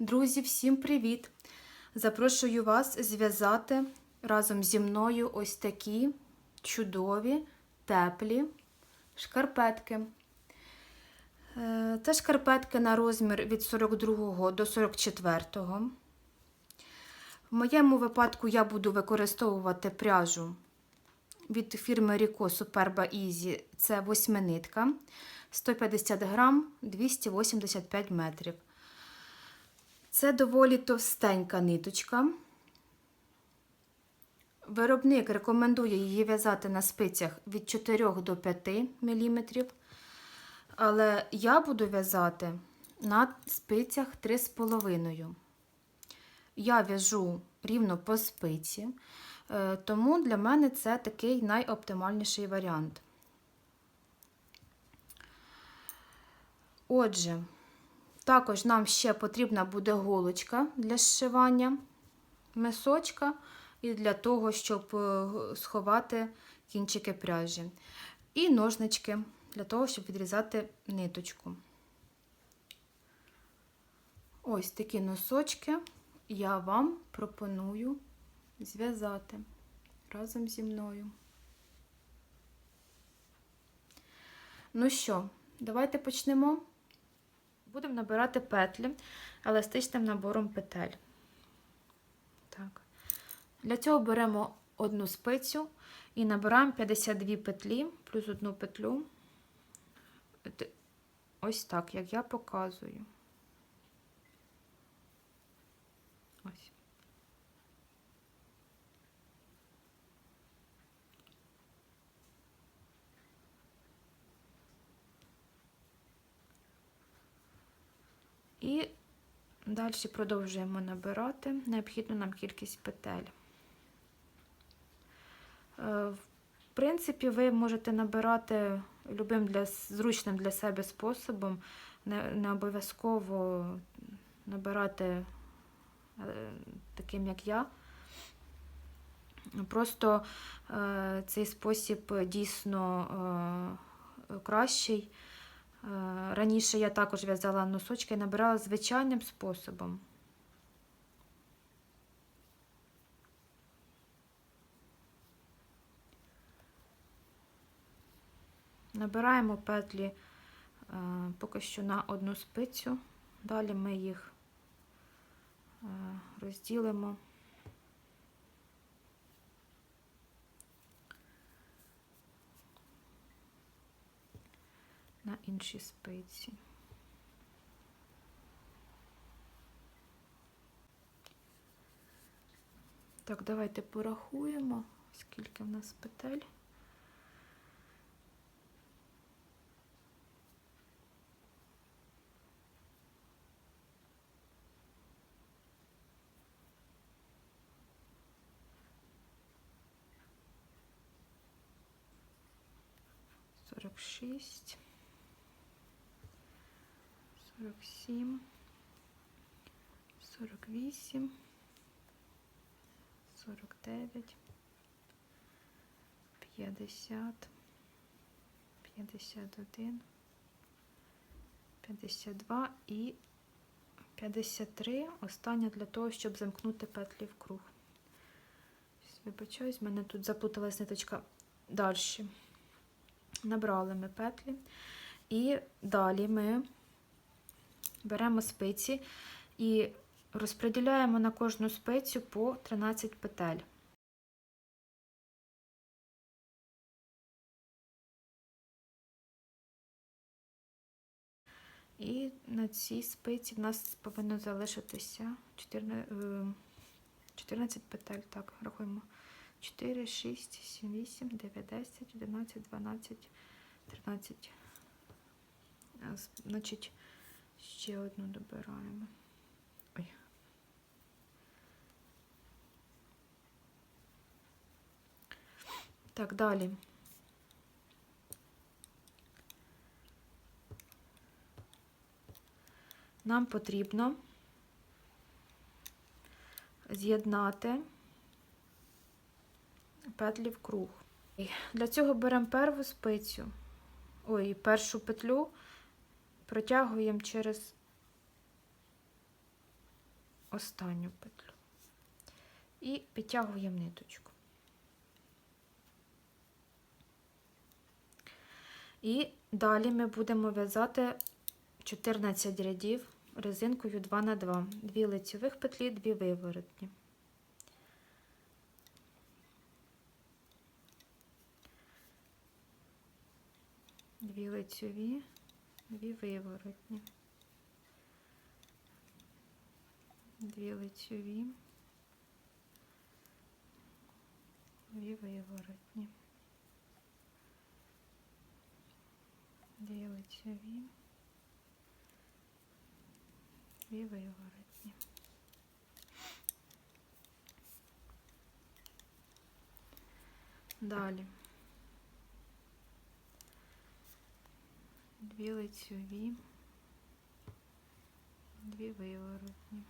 Друзі, всім привіт! Запрошую вас зв'язати разом зі мною ось такі чудові, теплі шкарпетки. Е, Це шкарпетки на розмір від 42 до 44. В моєму випадку я буду використовувати пряжу від фірми Rico Superba Easy. Це восьминитка. 150 грам, 285 метрів. Це доволі товстенька ниточка. Виробник рекомендує її в'язати на спицях від 4 до 5 мм. Але я буду в'язати на спицях 3,5. Я в'яжу рівно по спиці, е, тому для мене це такий найоптимальніший варіант. Отже, також нам ще потрібна буде голочка для зшивання мисочка і для того, щоб е, сховати кінчики пряжі. І ножнички для того, щоб відрізати ниточку. Ось такі носочки я вам пропоную зв'язати разом зі мною. Ну що, давайте почнемо. Будемо набирати петлі еластичним набором петель. Так. Для цього беремо одну спицю і набираємо 52 петлі плюс одну петлю. Ось так, як я показую. Ось. І далі продовжуємо набирати необхідну нам кількість петель. Е, В принципі, ви можете набирати любим для, зручним для себе способом, не, не обов'язково набирати е, таким, як я. Просто е, цей спосіб дійсно е, кращий. Е, Раніше я також в'язала носочки і набирала звичайним способом. Набираємо петлі е, поки що на одну спицю, далі ми їх е, розділимо. На іншій спиці. Так, давайте порахуємо, скільки в нас петель. Сорок шість. 47, 48, 49, 50, 51, 52 і 53. Остання для того, щоб замкнути петлі в круг. Вибачаюсь, в мене тут запуталась ниточка далі. Набрали ми петлі. І далі ми беремо спиці і розподіляємо на кожну спицю по 13 петель. І на цій спиці в нас повинно залишитися 14 петель. Так, рахуємо. 4, 6, 7, 8, 9, 10, 11, 12, 13. Значить, Ще одну добираємо. Ой. Так, далі. Нам потрібно з'єднати петлі в круг. Для цього беремо перву спицю, ой, першу петлю протягуємо через останню петлю. І підтягуємо ниточку. І далі ми будемо в'язати 14 рядів резинкою 2 на 2 2 лицевих петлі, 2 виворотні. Дві лицеві, дві виворотні. Дві лицеві, дві виворотні. Дві лицеві, дві виворотні. Далі. Дві лицеві, дві виворотні.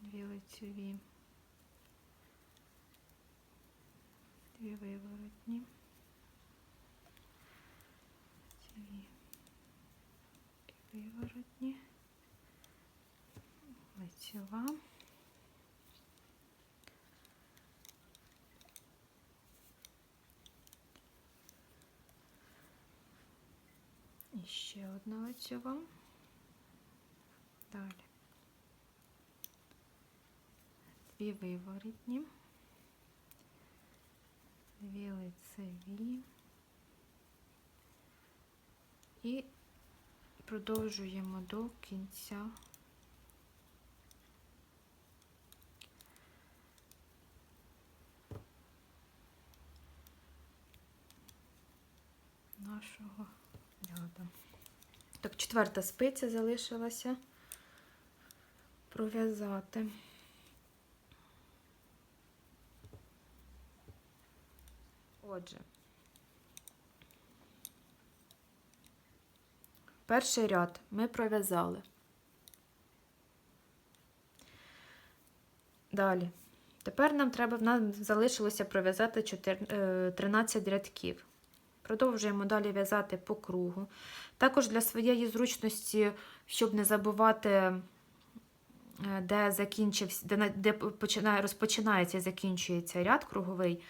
Дві лицеві, дві виворотні. Лицеві, дві виворотні. Лицева. Ще одна лицева. Далі. Дві виворотні, дві лицеві. І продовжуємо до кінця. Нашого ряду. Так, четверта спиця залишилася пров'язати. Отже, перший ряд ми пров'язали. Далі. Тепер нам треба, в нас залишилося пров'язати 4 е, 13 рядків. Продовжуємо далі в'язати по кругу. Також для своєї зручності, щоб не забувати, е, де де, де починає, розпочинається і закінчується ряд круговий,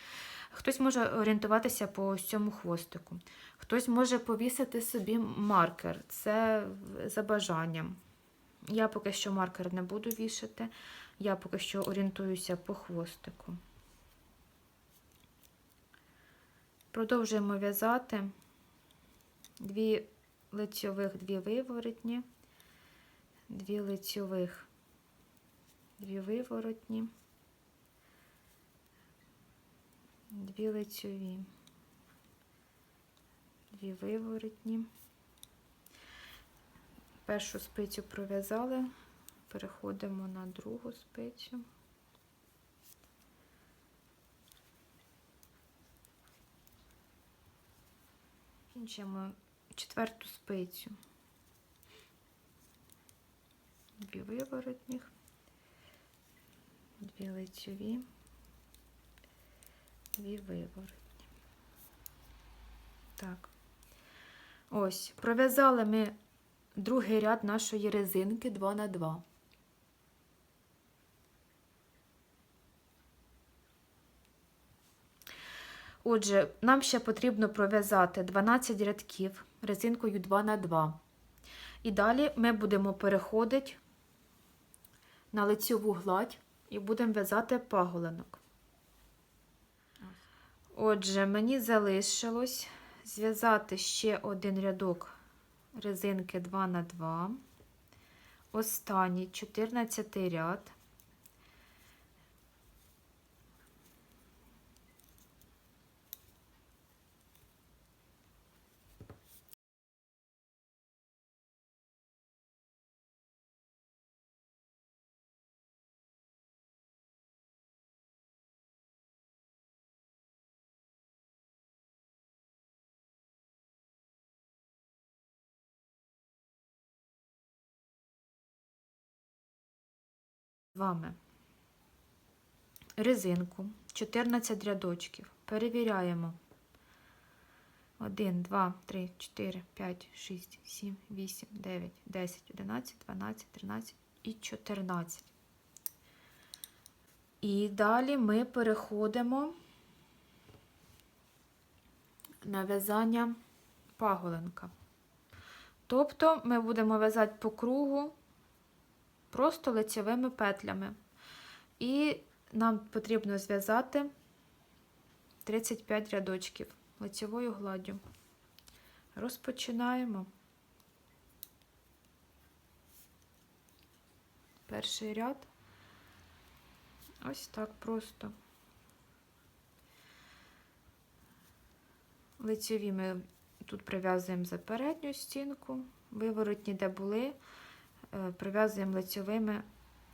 хтось може орієнтуватися по ось цьому хвостику. Хтось може повісити собі маркер. Це за бажанням. Я поки що маркер не буду вішати, я поки що орієнтуюся по хвостику. Продовжуємо в'язати дві лицьових, дві виворотні, дві лицьових, дві виворотні, дві лицьові, дві виворотні. Першу спицю пров'язали, переходимо на другу спицю. Кінчимо четверту спицю. Дві виворотніх, дві лицьові, дві виворотні. Так. Ось, пров'язали ми другий ряд нашої резинки 2 на 2. Отже, нам ще потрібно пров'язати 12 рядків резинкою 2 на 2. І далі ми будемо переходити на лицьову гладь і будемо в'язати паголинок. Отже, мені залишилось зв'язати ще один рядок резинки 2 на 2. Останній 14 ряд. Вами резинку 14 рядочків. Перевіряємо. 1, 2, 3, 4, 5, 6, 7, 8, 9, 10, 11, 12, 13 і 14. І далі ми переходимо на в'язання паголенка. Тобто ми будемо в'язати по кругу просто лицевими петлями. І нам потрібно зв'язати 35 рядочків лицевою гладдю. Розпочинаємо. Перший ряд. Ось так просто. Лицеві ми тут прив'язуємо за передню стінку, виворотні, де були, прив'язуємо лицевими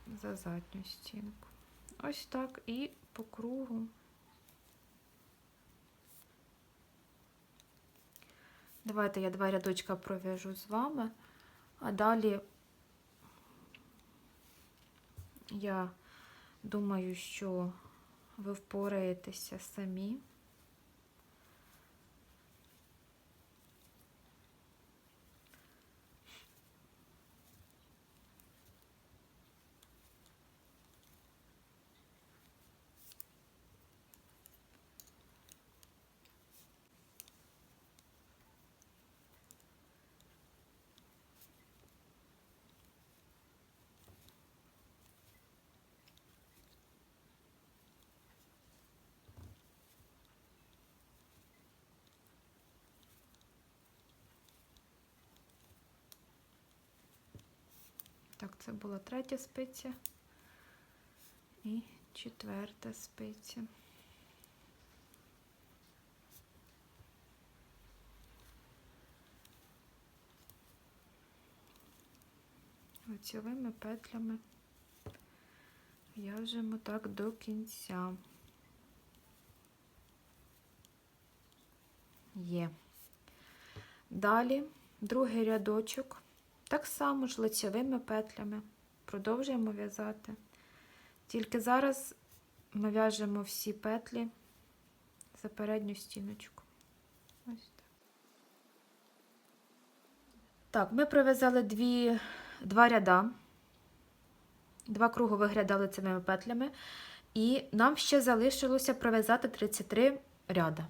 за задню стінку. Ось так і по кругу. Давайте я два рядочка пров'яжу з вами, а далі я думаю, що ви впораєтеся самі. Так, це була третя спиця і четверта спиця. Лицевими петлями в'яжемо так до кінця. Є. Далі другий рядочок. Так само ж лицевими петлями продовжуємо в'язати. Тільки зараз ми в'яжемо всі петлі за передню стіночку. Ось так. Так, ми пров'язали дві, два ряда, два кругових ряда лицевими петлями, і нам ще залишилося пров'язати 33 ряда.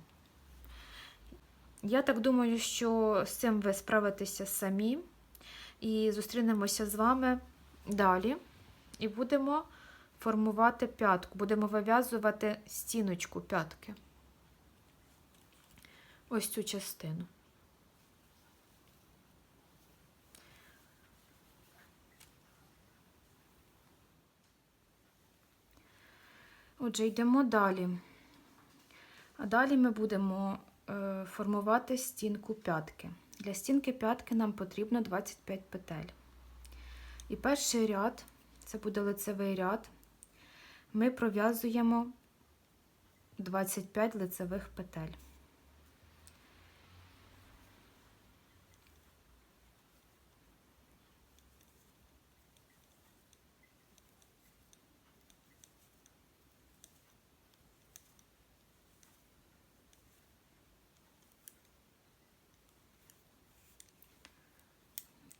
Я так думаю, що з цим ви справитеся самі. І зустрінемося з вами далі. І будемо формувати п'ятку. Будемо вив'язувати стіночку п'ятки. Ось цю частину. Отже, йдемо далі. А далі ми будемо е, формувати стінку п'ятки. Для стінки п'ятки нам потрібно 25 петель. І перший ряд, це буде лицевий ряд, ми пров'язуємо 25 лицевих петель.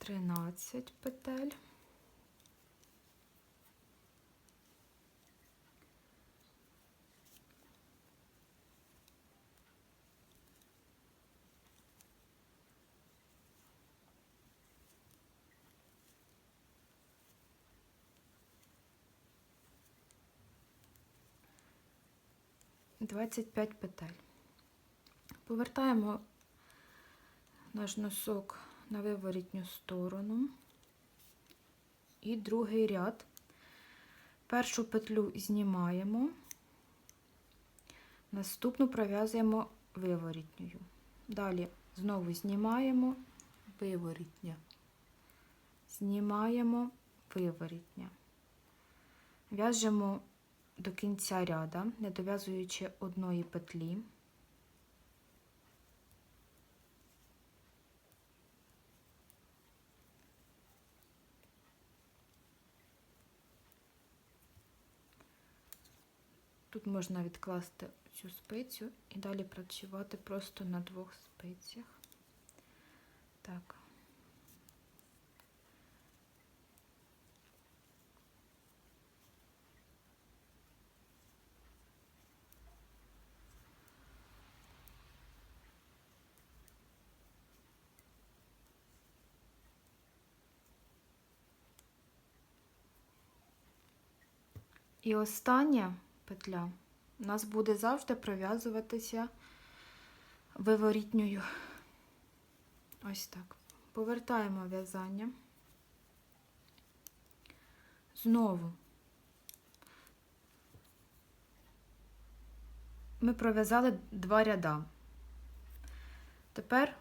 Тринадцять петель. Двадцять п'ять петель. Повертаємо наш носок на виворітню сторону і другий ряд. Першу петлю знімаємо, наступну пров'язуємо виворітньою. Далі знову знімаємо виворітня, знімаємо виворітня. В'яжемо до кінця ряда, не дов'язуючи одної петлі. Тут можна відкласти цю спицю і далі працювати просто на двох спицях. Так. І остання петля у нас буде завжди пров'язуватися виворітньою. Ось так. Повертаємо в'язання. Знову ми пров'язали два ряда. Тепер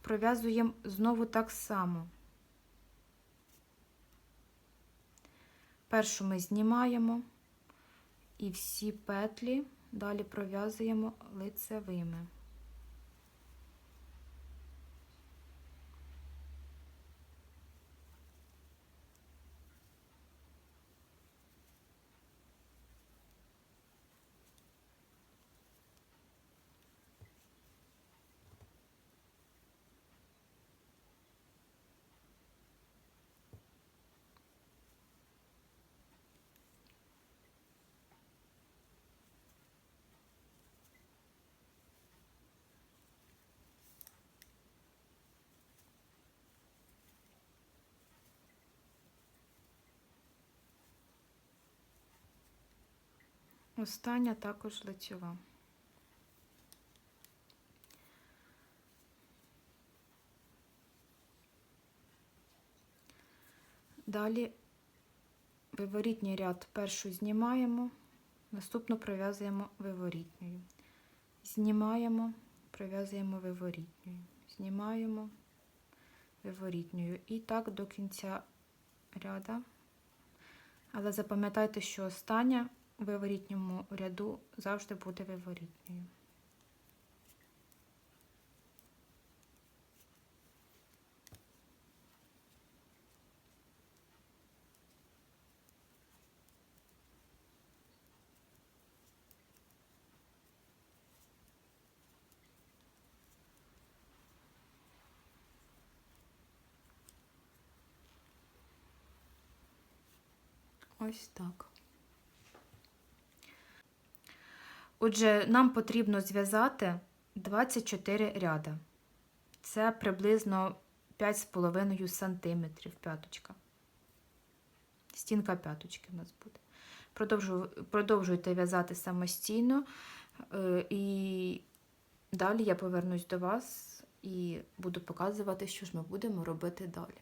пров'язуємо знову так само. Першу ми знімаємо і всі петлі далі пров'язуємо лицевими. Остання також лицьова. Далі виворітній ряд першу знімаємо, наступну пров'язуємо виворітньою. Знімаємо, пров'язуємо виворітньою. Знімаємо виворітньою. І так до кінця ряда. Але запам'ятайте, що остання виворітньому ряду завжди буде виворітньою. Ось так. Отже, нам потрібно зв'язати 24 ряда. Це приблизно 5,5 см п'яточка. Стінка п'яточки у нас буде. Продовжу- Продовжуйте в'язати самостійно, е, і далі я повернусь до вас і буду показувати, що ж ми будемо робити далі.